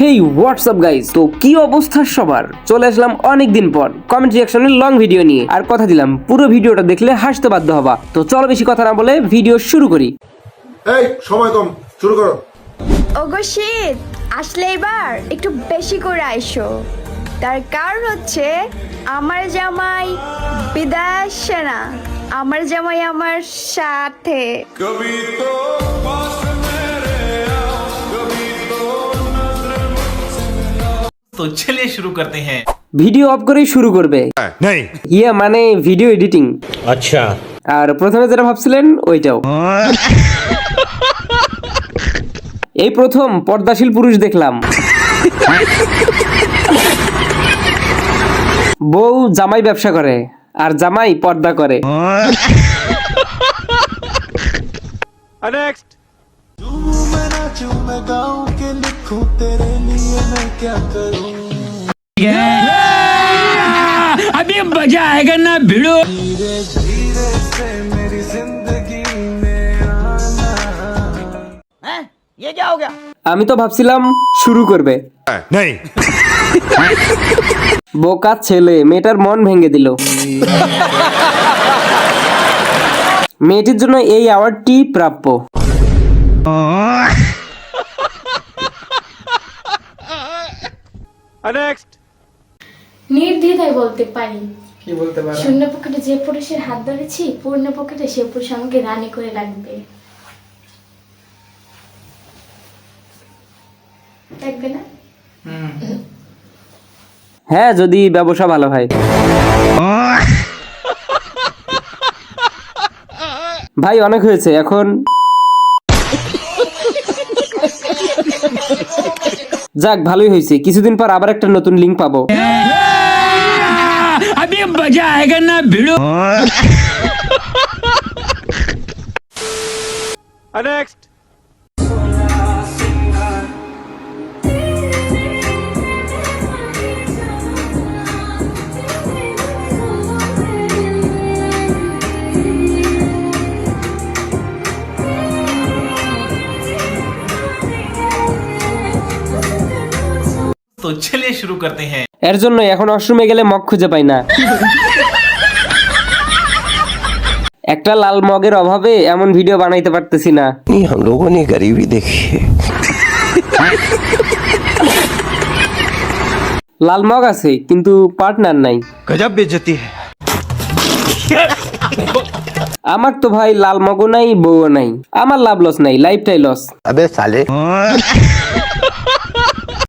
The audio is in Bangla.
হেই হোয়াটসঅ্যাপ গাইস তো কি অবস্থা সবার? চলে আসলাম অনেক দিন পর কমেন্ট রিয়াকশনের লং ভিডিও নিয়ে। আর কথা দিলাম পুরো ভিডিওটা দেখলে হাসতে বাধ্য হবা। তো চলো বেশি কথা না বলে ভিডিও শুরু করি। এই সময় কম শুরু করো। ওগো শীত! আসলে এবার একটু বেশি করে আইসো। তার কারণ হচ্ছে আমার জামাই বিদায় আসছে না। আমার জামাই আমার সাথে। तो चलिए शुरू करते हैं ভিডিও অফ করেই শুরু করবে नहीं ইয়ে মানে ভিডিও এডিটিং अच्छा আর প্রথমে যেটা ভাবছিলেন ওইটাও এই প্রথম পর্দাশীল পুরুষ দেখলাম বউ জামাই ব্যবসা করে আর জামাই পর্দা করে আমি তো ভাবছিলাম শুরু করবে नहीं বোকা ছেলে মেয়েটার মন ভেঙে দিল মেয়েটির জন্য এই অ্যাওয়ার্ডটি প্রাপ্য নির্দ্বিধায় বলতে পারি। কি বলতে পারি? শূন্য পকেটে যে পুরুষের হাত ধরেছি পূর্ণ পকেটে সে পুরুষ আমাকে রানী করে রাখবে। দেখবে না? হ্যাঁ যদি ব্যবসা ভালো হয়। ভাই অনেক হয়েছে এখন যাক ভালোই হয়েছে কিছুদিন পর আবার একটা নতুন লিঙ্ক পাবো तो चलिए शुरू करते हैं এর জন্য এখন অশ্রমে গেলে মগ খুঁজে পাই না একটা লাল মগের অভাবে এমন ভিডিও বানাইতে পারতেছি না नहीं हम लोगों ने गरीबी देखी है লাল মগ আছে কিন্তু পার্টনার নাই गजब बेइज्जती है আমার তো ভাই লাল মগও নাই বউও নাই আমার লাভ লস নাই লাইফটাই লস अबे साले